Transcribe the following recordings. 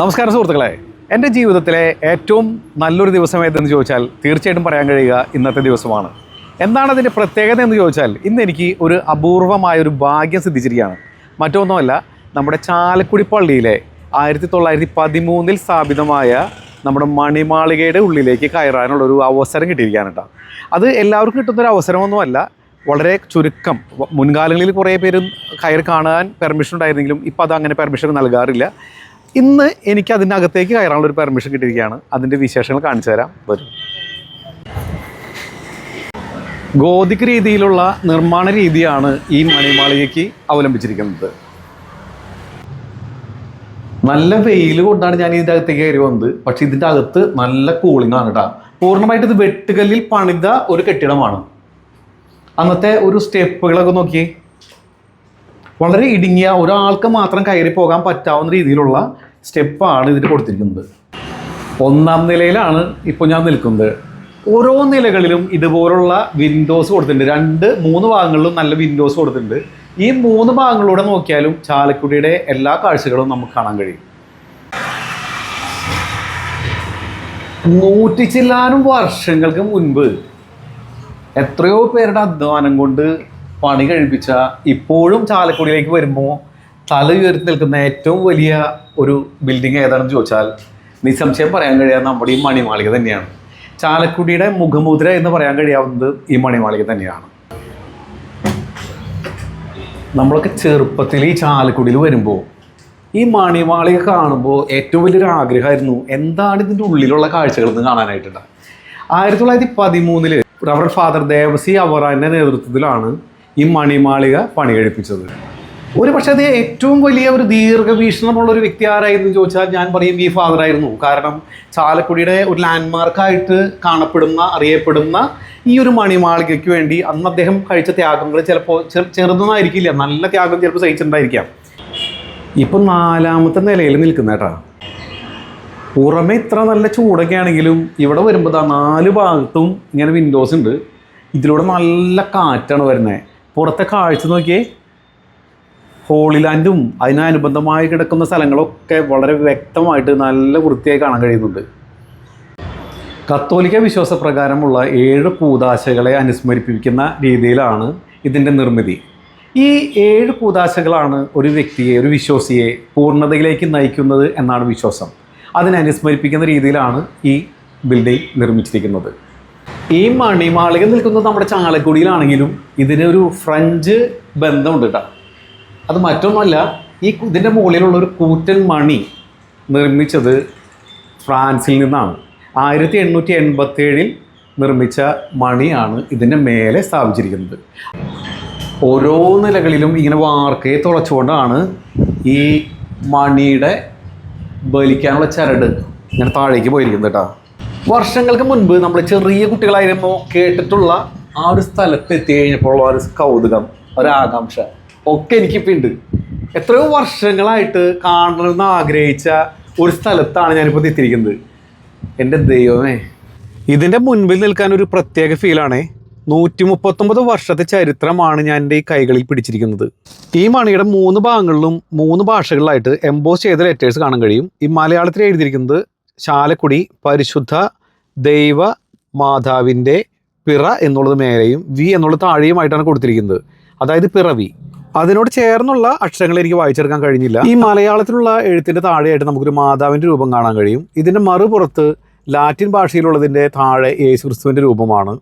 നമസ്കാരം സുഹൃത്തുക്കളെ. എന്റെ ജീവിതത്തിലെ ഏറ്റവും നല്ലൊരു ദിവസം ഏതെന്ന് ചോദിച്ചാൽ തീർച്ചയായിട്ടും പറയാൻ കഴിയുക ഇന്നത്തെ ദിവസമാണ്. എന്താണ് അതിന്റെ പ്രത്യേകത എന്ന് ചോദിച്ചാൽ ഇന്ന് എനിക്ക് ഒരു അപൂർവമായ ഒരു ഭാഗ്യം സിദ്ധിച്ചിരിക്കുകയാണ്. മറ്റൊന്നുമല്ല നമ്മുടെ ചാലക്കുടി പള്ളിയിലെ ആയിരത്തി തൊള്ളായിരത്തി പതിമൂന്നിൽ സ്ഥാപിതമായ നമ്മുടെ മണിമാളികയുടെ ഉള്ളിലേക്ക് കയറാനുള്ള ഒരു അവസരം കിട്ടിയിരിക്കുകയാണ് കേട്ടോ. അത് എല്ലാവർക്കും കിട്ടുന്നൊരു അവസരമൊന്നുമല്ല വളരെ ചുരുക്കം. മുൻകാലങ്ങളിൽ കുറേ പേര് കയറി കാണാൻ പെർമിഷൻ ഉണ്ടായിരുന്നെങ്കിലും ഇപ്പോൾ അത് അങ്ങനെ പെർമിഷൻ നൽകാറില്ല. ഇന്ന് എനിക്ക് അതിന്റെ അകത്തേക്ക് കയറാനുള്ള ഒരു പെർമിഷൻ കിട്ടിയിരിക്കുകയാണ്. അതിന്റെ വിശേഷങ്ങൾ കാണിച്ചു തരാം. വരും. ഗോതിക് രീതിയിലുള്ള നിർമ്മാണ രീതിയാണ് ഈ മണിമാളികയ്ക്ക് അവലംബിച്ചിരിക്കുന്നത്. നല്ല വെയിൽ കൊണ്ടാണ് ഞാൻ ഇതിന്റെ അകത്തേക്ക് കയറി വന്നത്. പക്ഷെ ഇതിന്റെ അകത്ത് നല്ല കൂളിംഗ് ആണ് കേട്ടോ പൂർണമായിട്ട് ഇത് വെട്ടുകല്ലിൽ പണിത ഒരു കെട്ടിടമാണ്. അന്നത്തെ ഒരു സ്റ്റെപ്പുകളൊക്കെ നോക്കി വളരെ ഇടുങ്ങിയ ഒരാൾക്ക് മാത്രം കയറി പോകാൻ പറ്റാവുന്ന രീതിയിലുള്ള സ്റ്റെപ്പാണ് ഇതിൽ കൊടുത്തിരിക്കുന്നത്. ഒന്നാം നിലയിലാണ് ഇപ്പോൾ ഞാൻ നിൽക്കുന്നത്. ഓരോ നിലകളിലും ഇതുപോലുള്ള വിൻഡോസ് കൊടുത്തിട്ടുണ്ട്. രണ്ട് മൂന്ന് ഭാഗങ്ങളിലും നല്ല വിൻഡോസ് കൊടുത്തിട്ടുണ്ട്. ഈ മൂന്ന് ഭാഗങ്ങളിലൂടെ നോക്കിയാലും ചാലക്കുടിയുടെ എല്ലാ കാഴ്ചകളും നമുക്ക് കാണാൻ കഴിയും. നൂറ്റി ചില്ലാനും വർഷങ്ങൾക്ക് മുൻപ് എത്രയോ പേരുടെ അധ്വാനം കൊണ്ട് പണി കഴിപ്പിച്ച ഇപ്പോഴും ചാലക്കുടിയിലേക്ക് വരുമ്പോൾ തല ഉയർത്തി നിൽക്കുന്ന ഏറ്റവും വലിയ ഒരു ബിൽഡിംഗ് ഏതാണെന്ന് ചോദിച്ചാൽ നിസ്സംശയം പറയാൻ കഴിയാൻ നമ്മുടെ ഈ മണിമാളിക തന്നെയാണ്. ചാലക്കുടിയുടെ മുഖമുദ്ര എന്ന് പറയാൻ കഴിയാവുന്നത് ഈ മണിമാളിക തന്നെയാണ്. നമ്മളൊക്കെ ചെറുപ്പത്തിൽ ഈ ചാലക്കുടിയിൽ വരുമ്പോൾ ഈ മണിമാളിക കാണുമ്പോൾ ഏറ്റവും വലിയൊരു ആഗ്രഹമായിരുന്നു എന്താണ് ഇതിന്റെ ഉള്ളിലുള്ള കാഴ്ചകൾ എന്ന് കാണാനായിട്ടുണ്ട്. ആയിരത്തി തൊള്ളായിരത്തി പതിമൂന്നിൽ റവർ ഫാദർ ദേവസി അവറാന്റെ നേതൃത്വത്തിലാണ് ഈ മണിമാളിക പണി കഴിപ്പിച്ചത് ഒരു പക്ഷേ അത് ഏറ്റവും വലിയ ഒരു ദീർഘവീക്ഷണമുള്ള ഒരു വ്യക്തി ആരായിരുന്നു ചോദിച്ചാൽ ഞാൻ പറയും ഈ ഫാദർ ആയിരുന്നു. കാരണം ചാലക്കുടിയുടെ ഒരു ലാൻഡ് മാർക്കായിട്ട് കാണപ്പെടുന്ന അറിയപ്പെടുന്ന ഈ ഒരു മണിമാളികയ്ക്ക് വേണ്ടി അന്ന് അദ്ദേഹം കഴിച്ച ത്യാഗങ്ങൾ ചിലപ്പോൾ ചെറു ചെറുതൊന്നായിരിക്കില്ല. നല്ല ത്യാഗം ചിലപ്പോൾ സഹിച്ചിട്ടുണ്ടായിരിക്കാം. ഇപ്പം നാലാമത്തെ നിലയിൽ നിൽക്കുന്ന കേട്ടാ. പുറമെ ഇത്ര നല്ല ചൂടൊക്കെ ആണെങ്കിലും ഇവിടെ വരുമ്പോൾ നാല് ഭാഗത്തും ഇങ്ങനെ വിൻഡോസ് ഉണ്ട്. ഇതിലൂടെ നല്ല കാറ്റാണ് വരുന്നത് പുറത്തെ കാഴ്ച നോക്കിയേ. ഹോളി ലാൻഡും അതിനനുബന്ധമായി കിടക്കുന്ന സ്ഥലങ്ങളൊക്കെ വളരെ വ്യക്തമായിട്ട് നല്ല വൃത്തിയായി കാണാൻ കഴിയുന്നുണ്ട്. കത്തോലിക്ക വിശ്വാസപ്രകാരമുള്ള ഏഴ് കൂതാശകളെ അനുസ്മരിപ്പിക്കുന്ന രീതിയിലാണ് ഇതിന്റെ നിർമ്മിതി. ഈ ഏഴ് കൂതാശകളാണ് ഒരു വ്യക്തിയെ ഒരു വിശ്വാസിയെ പൂർണതയിലേക്ക് നയിക്കുന്നത് എന്നാണ് വിശ്വാസം. അതിനെ അനുസ്മരിപ്പിക്കുന്ന രീതിയിലാണ് ഈ ബിൽഡിംഗ് നിർമ്മിച്ചിരിക്കുന്നത്. ഈ മണിമാളിക നിൽക്കുന്നത് നമ്മുടെ ചാലക്കുടിയിലാണെങ്കിലും ഇതിനൊരു ഫ്രഞ്ച് ബന്ധമുണ്ട് കേട്ടോ. അത് മറ്റൊന്നുമല്ല ഈ ഇതിന്റെ മുകളിലുള്ള ഒരു കൂറ്റൻ മണി നിർമ്മിച്ചത് ഫ്രാൻസിൽ നിന്നാണ്. ആയിരത്തി എണ്ണൂറ്റി എൺപത്തേഴിൽ നിർമ്മിച്ച മണിയാണ് ഇതിന്റെ മേലെ സ്ഥാപിച്ചിരിക്കുന്നത്. ഓരോ നിലകളിലും ഇങ്ങനെ വാർക്കയെ തുളച്ചുകൊണ്ടാണ് ഈ മണിയുടെ ബലിക്കാനുള്ള ചരട് ഇങ്ങനെ താഴേക്ക് പോയിരിക്കുന്നത് കേട്ടോ. വർഷങ്ങൾക്ക് മുൻപ് നമ്മൾ ചെറിയ കുട്ടികളായിരുന്നു കേട്ടിട്ടുള്ള ആ ഒരു സ്ഥലത്ത് എത്തി കഴിഞ്ഞപ്പോൾ ഒരു കൗതുകം ഒരാകാംക്ഷ ഒക്കെ എനിക്കിപ്പോൾ ഉണ്ട്. എത്രയോ വർഷങ്ങളായിട്ട് കാണണമെന്ന് ആഗ്രഹിച്ച ഒരു സ്ഥലത്താണ് ഞാനിപ്പോൾ എത്തിയിരിക്കുന്നത്. എന്റെ ദൈവമേ. ഇതിന്റെ മുൻപിൽ നിൽക്കാൻ ഒരു പ്രത്യേക ഫീലാണേ നൂറ്റി മുപ്പത്തൊമ്പത് വർഷത്തെ ചരിത്രമാണ് ഞാൻ എന്റെ ഈ കൈകളിൽ പിടിച്ചിരിക്കുന്നത്. ഈ മണിയുടെ മൂന്ന് ഭാഗങ്ങളിലും മൂന്ന് ഭാഷകളിലായിട്ട് എംബോസ് ചെയ്ത ലെറ്റേഴ്സ് കാണാൻ കഴിയും. ഈ മലയാളത്തിൽ എഴുതിയിരിക്കുന്നത് ചാലക്കുടി പരിശുദ്ധ ദൈവ മാതാവിന്റെ പിറ എന്നുള്ളത് മേലെയും വി എന്നുള്ളത് താഴെയുമായിട്ടാണ് കൊടുത്തിരിക്കുന്നത്. അതായത് പിറവി. അതിനോട് ചേർന്നുള്ള അക്ഷരങ്ങൾ എനിക്ക് വായിച്ചെടുക്കാൻ കഴിഞ്ഞില്ല. ഈ മലയാളത്തിലുള്ള എഴുത്തിന്റെ താഴെയായിട്ട് നമുക്കൊരു മാതാവിന്റെ രൂപം കാണാൻ കഴിയും. ഇതിന്റെ മറുപുറത്ത് ലാറ്റിൻ ഭാഷയിലുള്ളതിന്റെ താഴെ യേശു ക്രിസ്തുവിന്റെ രൂപമാണ്.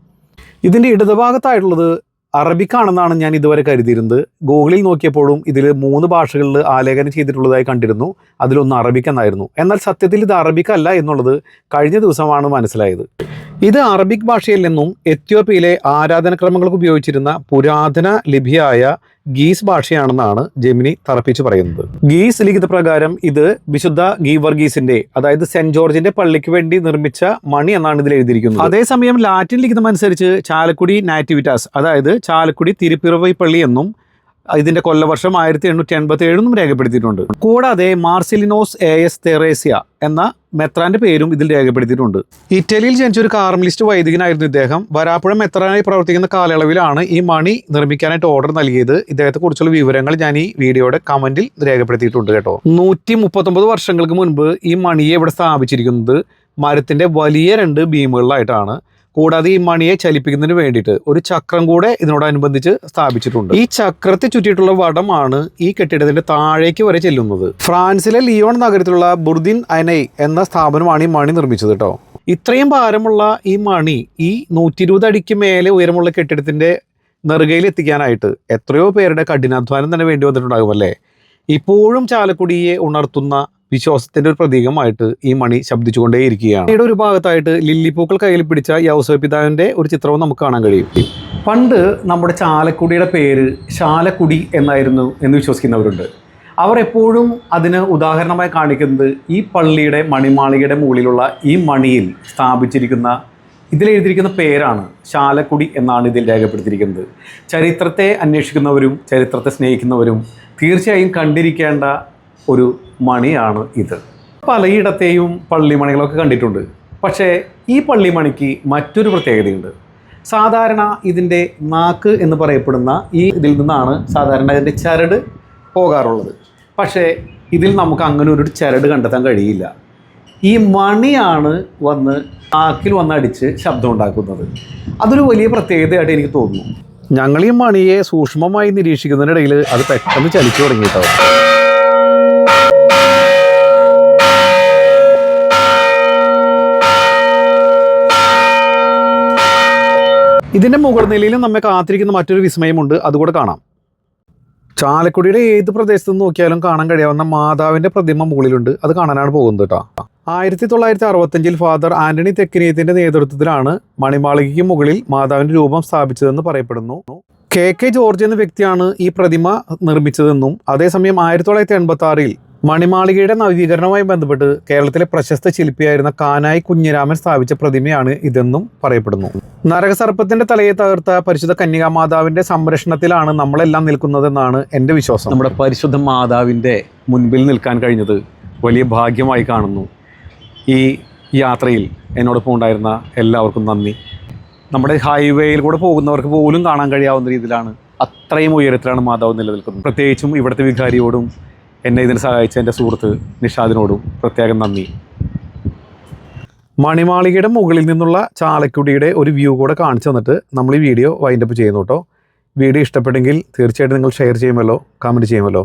ഇതിന്റെ ഇടതുഭാഗത്തായിട്ടുള്ളത് അറബിക്കാണെന്നാണ് ഞാൻ ഇതുവരെ കരുതിയിരുന്നത്. ഗൂഗിളിൽ നോക്കിയപ്പോഴും ഇതിൽ മൂന്ന് ഭാഷകളിൽ ആലേഖനം ചെയ്തിട്ടുള്ളതായി കണ്ടിരുന്നു. അതിലൊന്ന് അറബിക് എന്നായിരുന്നു എന്നാൽ സത്യത്തിൽ ഇത് അറബിക് അല്ല എന്നുള്ളത് കഴിഞ്ഞ ദിവസമാണ് മനസ്സിലായത്. ഇത് അറബിക് ഭാഷയിൽ നിന്നും എത്യോപ്യയിലെ ആരാധനക്രമങ്ങൾക്ക് ഉപയോഗിച്ചിരുന്ന പുരാതന ലിപിയായ ഗീസ് ഭാഷയാണെന്നാണ് ജെമിനി തറപ്പിച്ച് പറയുന്നത്. ഗീസ് ലിഖിത പ്രകാരം ഇത് വിശുദ്ധ ഗീവർഗീസിന്റെ അതായത് സെന്റ് ജോർജിന്റെ പള്ളിക്ക് വേണ്ടി നിർമ്മിച്ച മണി എന്നാണ് ഇതിൽ എഴുതിയിരിക്കുന്നത്. അതേസമയം ലാറ്റിൻ ലിഖിതം അനുസരിച്ച് ചാലക്കുടി നാറ്റിവിറ്റാസ് അതായത് ചാലക്കുടി തിരുപ്പിറവൈ പള്ളി എന്നും ഇതിന്റെ കൊല്ലവർഷം ആയിരത്തി എണ്ണൂറ്റി എൺപത്തി ഏഴെന്നും രേഖപ്പെടുത്തിയിട്ടുണ്ട്. കൂടാതെ മാർസിലിനോസ് എ എസ് തെറേസ്യ എന്ന മെത്രാന്റെ പേരും ഇതിൽ രേഖപ്പെടുത്തിയിട്ടുണ്ട്. ഇറ്റലിയിൽ ജനിച്ച ഒരു കാർമലിസ്റ്റ് വൈദികനായിരുന്നു ഇദ്ദേഹം. വരാപ്പുഴ മെത്രാനായി പ്രവർത്തിക്കുന്ന കാലയളവിലാണ് ഈ മണി നിർമ്മിക്കാനായിട്ട് ഓർഡർ നൽകിയത്. ഇദ്ദേഹത്തെ കുറിച്ചുള്ള വിവരങ്ങൾ ഞാൻ ഈ വീഡിയോയുടെ കമന്റിൽ രേഖപ്പെടുത്തിയിട്ടുണ്ട് കേട്ടോ. നൂറ്റി മുപ്പത്തൊമ്പത് വർഷങ്ങൾക്ക് മുൻപ് ഈ മണിയെ ഇവിടെ സ്ഥാപിച്ചിരിക്കുന്നത് മരത്തിന്റെ വലിയ രണ്ട് ബീമുകളിലായിട്ടാണ്. കൂടാതെ ഈ മണിയെ ചലിപ്പിക്കുന്നതിന് വേണ്ടിയിട്ട് ഒരു ചക്രം കൂടെ ഇതിനോടനുബന്ധിച്ച് സ്ഥാപിച്ചിട്ടുണ്ട്. ഈ ചക്രത്തെ ചുറ്റിയിട്ടുള്ള വടമാണ് ഈ കെട്ടിടത്തിന്റെ താഴേക്ക് വരെ ചെല്ലുന്നത്. ഫ്രാൻസിലെ ലിയോൺ നഗരത്തിലുള്ള ബുർദിൻ അനൈ എന്ന സ്ഥാപനമാണ് ഈ മണി നിർമ്മിച്ചത് കേട്ടോ ഇത്രയും ഭാരമുള്ള ഈ മണി ഈ നൂറ്റി ഇരുപത് അടിക്ക് മേലെ ഉയരമുള്ള കെട്ടിടത്തിന്റെ നെറുകയിൽ എത്തിക്കാനായിട്ട് എത്രയോ പേരുടെ കഠിനാധ്വാനം തന്നെ വേണ്ടി വന്നിട്ടുണ്ടാകും അല്ലേ? ഇപ്പോഴും ചാലക്കുടിയെ ഉണർത്തുന്ന വിശ്വാസത്തിന്റെ ഒരു പ്രതീകമായിട്ട് ഈ മണി ശബ്ദിച്ചുകൊണ്ടേയിരിക്കുകയാണ്. ഇവിടെ ഒരു ഭാഗത്തായിട്ട് ലില്ലിപ്പൂക്കൾ കയ്യിൽ പിടിച്ച യൗസഫ് പിതാവിന്റെ ഒരു ചിത്രവും നമുക്ക് കാണാൻ കഴിയും. പണ്ട് നമ്മുടെ ചാലക്കുടിയുടെ പേര് ശാലക്കുടി എന്നായിരുന്നു എന്ന് വിശ്വസിക്കുന്നവരുണ്ട്. അവർ എപ്പോഴും അതിന് ഉദാഹരണമായി കാണിക്കുന്നത് ഈ പള്ളിയുടെ മണിമാളികയുടെ മുകളിലുള്ള ഈ മണിയിൽ സ്ഥാപിച്ചിരിക്കുന്ന ഇതിലെഴുതിയിരിക്കുന്ന പേരാണ് ശാലക്കുടി എന്നാണ് ഇതിൽ രേഖപ്പെടുത്തിയിരിക്കുന്നത്. ചരിത്രത്തെ അന്വേഷിക്കുന്നവരും ചരിത്രത്തെ സ്നേഹിക്കുന്നവരും തീർച്ചയായും കണ്ടിരിക്കേണ്ട ഒരു മണിയാണ് ഇത്. പലയിടത്തെയും പള്ളിമണികളൊക്കെ കണ്ടിട്ടുണ്ട്. പക്ഷേ ഈ പള്ളിമണിക്ക് മറ്റൊരു പ്രത്യേകതയുണ്ട്. സാധാരണ ഇതിന്റെ നാക്ക് എന്ന് പറയപ്പെടുന്ന ഈ ഇതിൽ നിന്നാണ് സാധാരണ ഇതിന്റെ ചരട് പോകാറുള്ളത്. പക്ഷേ ഇതിൽ നമുക്ക് അങ്ങനെ ഒരു ചരട് കണ്ടെത്താൻ കഴിയില്ല. ഈ മണിയാണ് വന്ന് നാക്കിൽ വന്നടിച്ച് ശബ്ദം ഉണ്ടാക്കുന്നത്. അതൊരു വലിയ പ്രത്യേകതയായിട്ട് എനിക്ക് തോന്നുന്നു. ഞങ്ങൾ ഈ മണിയെ സൂക്ഷ്മമായി നിരീക്ഷിക്കുന്നതിനിടയിൽ അത് പെട്ടെന്ന് ചലിച്ചു തുടങ്ങി ഇതിന്റെ മുകൾ നിലയിലും നമ്മെ കാത്തിരിക്കുന്ന മറ്റൊരു വിസ്മയമുണ്ട്. അതുകൂടെ കാണാം. ചാലക്കുടിയുടെ ഏത് പ്രദേശത്ത് നിന്ന് നോക്കിയാലും കാണാൻ കഴിയാവുന്ന മാതാവിന്റെ പ്രതിമ മുകളിലുണ്ട്. അത് കാണാനാണ് പോകുന്നത് കേട്ടോ. ആയിരത്തി തൊള്ളായിരത്തി അറുപത്തഞ്ചിൽ ഫാദർ ആന്റണി തെക്കിനിയത്തിന്റെ നേതൃത്വത്തിലാണ് മണിമാളികയ്ക്ക് മുകളിൽ മാതാവിന്റെ രൂപം സ്ഥാപിച്ചതെന്ന് പറയപ്പെടുന്നു. കെ കെ ജോർജ് എന്ന വ്യക്തിയാണ് ഈ പ്രതിമ നിർമ്മിച്ചതെന്നും അതേസമയം ആയിരത്തി തൊള്ളായിരത്തി എൺപത്തി ആറിൽ മണിമാളികയുടെ നവീകരണവുമായി ബന്ധപ്പെട്ട് കേരളത്തിലെ പ്രശസ്ത ശില്പിയായിരുന്ന കാനായി കുഞ്ഞിരാമൻ സ്ഥാപിച്ച പ്രതിമയാണ് ഇതെന്നും പറയപ്പെടുന്നു. നരകസർപ്പത്തിന്റെ തലയെ തകർത്ത പരിശുദ്ധ കന്യകാ മാതാവിന്റെ സംരക്ഷണത്തിലാണ് നമ്മളെല്ലാം നിൽക്കുന്നതെന്നാണ് എന്റെ വിശ്വാസം. നമ്മുടെ പരിശുദ്ധ മാതാവിന്റെ മുൻപിൽ നിൽക്കാൻ കഴിഞ്ഞത് വലിയ ഭാഗ്യമായി കാണുന്നു. ഈ യാത്രയിൽ എന്നോടൊപ്പം ഉണ്ടായിരുന്ന എല്ലാവർക്കും നന്ദി. നമ്മുടെ ഹൈവേയിൽ കൂടെ പോകുന്നവർക്ക് പോലും കാണാൻ കഴിയാവുന്ന രീതിയിലാണ് അത്രയും ഉയരത്തിലാണ് മാതാവ് നിലനിൽക്കുന്നത്. പ്രത്യേകിച്ചും ഇവിടുത്തെ വികാരിയോടും എന്നെ ഇതിന് സഹായിച്ച എന്റെ സുഹൃത്ത് നിഷാദിനോടും പ്രത്യേകം നന്ദി. മണിമാളികയുടെ മുകളിൽ നിന്നുള്ള ചാലക്കുടിയുടെ ഒരു വ്യൂ കൂടെ കാണിച്ചു തന്നിട്ട് നമ്മൾ ഈ വീഡിയോ വൈൻഡപ്പ് ചെയ്യുന്നു കേട്ടോ. വീഡിയോ ഇഷ്ടപ്പെട്ടെങ്കിൽ തീർച്ചയായിട്ടും നിങ്ങൾ ഷെയർ ചെയ്യുമല്ലോ കമന്റ് ചെയ്യുമല്ലോ.